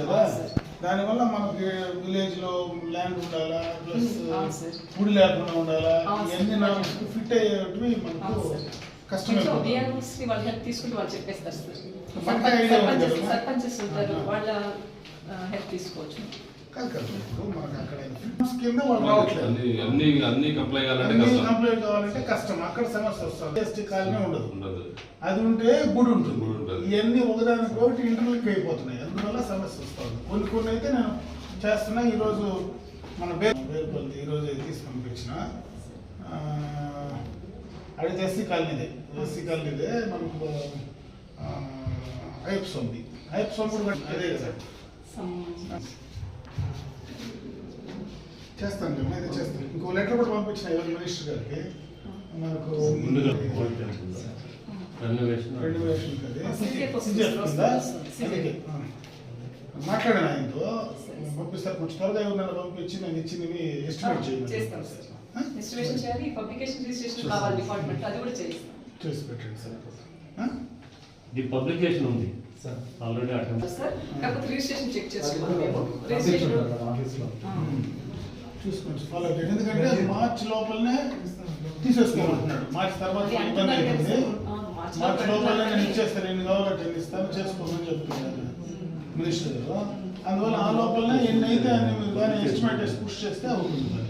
కదా? దానివల్ల మనకి విలేజ్లో ల్యాండ్ ఉండాలా? ప్లస్ గుడి లేకుండా ఉండాలా? ఇవన్నీ నాకు ఫిట్ అయ్యేటివి మనకు కష్టమైపోతుంది సర్పంచెస్ ఉంటారు. వాళ్ళ హెల్ప్ తీసుకోవచ్చు. కాదు మనకు అక్కడ కింద వాళ్ళు రావట్లేదు అన్ని అన్ని కంప్లైంట్ కావాలంటే అన్ని కష్టం కావాలంటే కష్టం అక్కడ సమస్య వస్తుంది ఎస్టీ కాలనీ ఉండదు ఉండదు అది ఉంటే గుడి ఉంటుంది గుడి ఉంటుంది. ఇవన్నీ ఒకదానికి ఒకటి ఇంటర్లింక్ అయిపోతున్నాయి అందువల్ల సమస్య వస్తుంది కొన్ని కొన్ని అయితే నేను చేస్తున్నా ఈరోజు మన బేర్ ఈరోజు తీసి పంపించిన ఆ, అడిగితే ఎస్సీ కాలనీదే ఎస్సీ కాలనీదే మనకు ఐప్స్ ఉంది ఐప్స్ కూడా అదే కదా Some- చేస్తాను నేను అయితే చేస్తాను. ఇంకో లెటర్ కూడా పంపించిన ఎవరు మినిస్టర్ గారికి? మనకు. మాట్లాడాను ఆయనతో. పంపిస్తారు కొంచెం త్వరగా ఎవరినైనా పంపించి నేను ఇచ్చినవి ఎస్టిమేట్ చేయాలి పబ్లికేషన్ రిజిస్ట్రేషన్ కావాలి డిపార్ట్మెంట్ అది కూడా చేయిస్తాం చేసి పెట్టండి సార్? ది పబ్లికేషన్ ఉంది. సార్. Already attempt. సార్ కాకపోతే రిజిస్ట్రేషన్ చెక్ చేసుకోవాలి మేము. రిజిస్ట్రేషన్ చూసుకోండి ఫాలో చేయండి. ఎందుకంటే అది మార్చి లోపలనే తీసేసుకోమంటున్నాడు. మార్చి తర్వాత ఇబ్బంది అవుతుంది. మార్చి మార్చి లోపల లోపలనే నేను. ఇచ్చేస్తాను. ఎన్ని కావాలంటే ఎన్ని ఇస్తాను చేసుకోమని చెప్తున్నాను మినిస్టర్ గారు. అందువల్ల ఆ లోపలనే ఎన్ని అయితే అన్ని మీరు కానీ ఎస్టిమేట్ చేసి పుష్ చేస్తే అవుతుంది మరి.